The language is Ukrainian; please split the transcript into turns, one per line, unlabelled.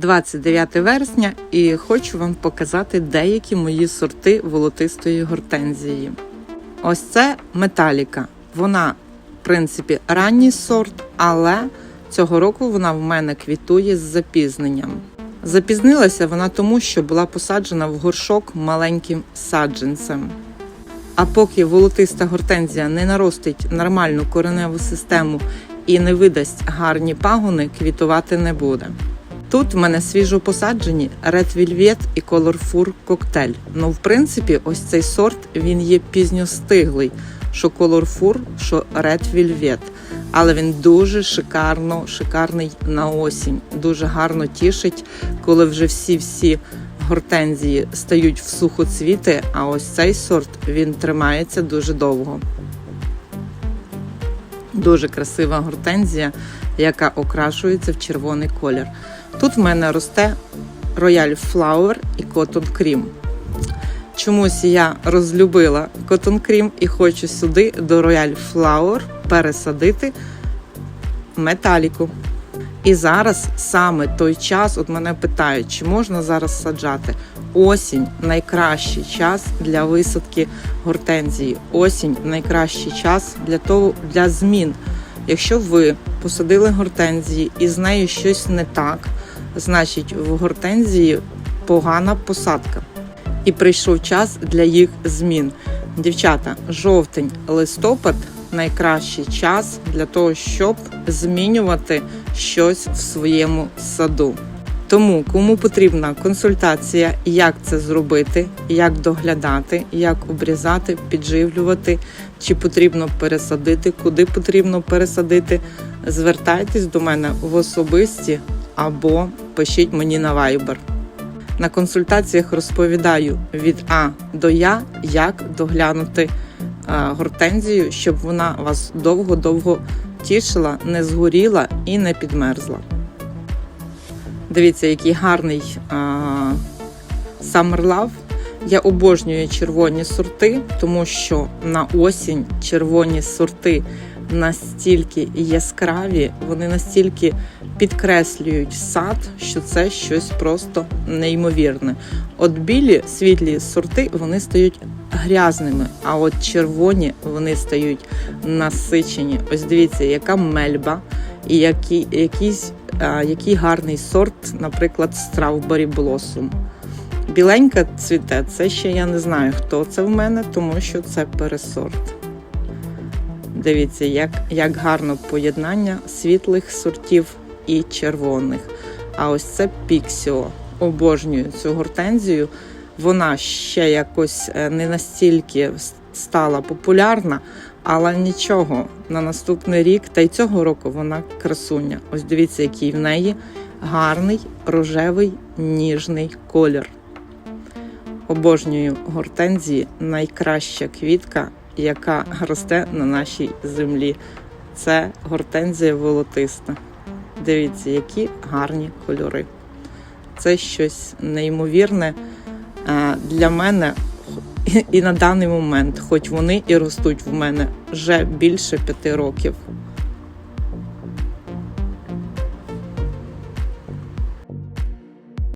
29 вересня і хочу вам показати деякі мої сорти волотистої гортензії. Ось це металіка. Вона, в принципі, ранній сорт, але цього року вона в мене квітує з запізненням. Запізнилася вона тому, що була посаджена в горшок маленьким саджанцем. А поки волотиста гортензія не наростить нормальну кореневу систему і не видасть гарні пагони, квітувати не буде. Тут в мене свіжо посаджені Red Velvet і Colorful Cocktail. Ну, в принципі, ось цей сорт він є пізньостиглий, що Colorful, що Red Velvet. Але він дуже шикарно, шикарний на осінь. Дуже гарно тішить, коли вже всі-всі гортензії стають в сухоцвіти, а ось цей сорт він тримається дуже довго. Дуже красива гортензія, яка окрашується в червоний колір. Тут в мене росте Royal Flower і Cotton Cream. Чомусь я розлюбила Cotton Cream і хочу сюди до Royal Flower пересадити металіку. І зараз саме той час, от мене питають, чи можна зараз саджати. Осінь найкращий час для висадки гортензії. Осінь найкращий час для того для змін. Якщо ви посадили гортензії і з нею щось не так, значить в гортензії погана посадка. І прийшов час для їх змін. Дівчата, жовтень, листопад найкращий час для того, щоб змінювати щось в своєму саду. Тому, кому потрібна консультація, як це зробити, як доглядати, як обрізати, підживлювати, чи потрібно пересадити, куди потрібно пересадити, звертайтесь до мене в особисті або пишіть мені на Viber. На консультаціях розповідаю від А до Я, як доглянути е, гортензію, щоб вона вас довго-довго тішила, не згоріла і не підмерзла. Дивіться, який гарний а, Summer Love. Я обожнюю червоні сорти, тому що на осінь червоні сорти настільки яскраві, вони настільки підкреслюють сад, що це щось просто неймовірне. От білі світлі сорти вони стають грязними, а от червоні вони стають насичені. Ось дивіться, яка мельба і які, якийсь, а, який гарний сорт, наприклад, Strawberry Blossom. Біленька цвіте, це ще я не знаю, хто це в мене, тому що це пересорт. Дивіться, як, як гарно поєднання світлих сортів і червоних. А ось це Піксіо. Обожнюю цю гортензію. Вона ще якось е, не настільки стала популярна, але нічого. На наступний рік, та й цього року вона красуня. Ось дивіться, який в неї гарний рожевий ніжний колір. Обожнюю гортензії найкраща квітка, яка росте на нашій землі. Це гортензія волотиста. Дивіться, які гарні кольори. Це щось неймовірне е, для мене і на даний момент, хоч вони і ростуть в мене вже більше п'яти років.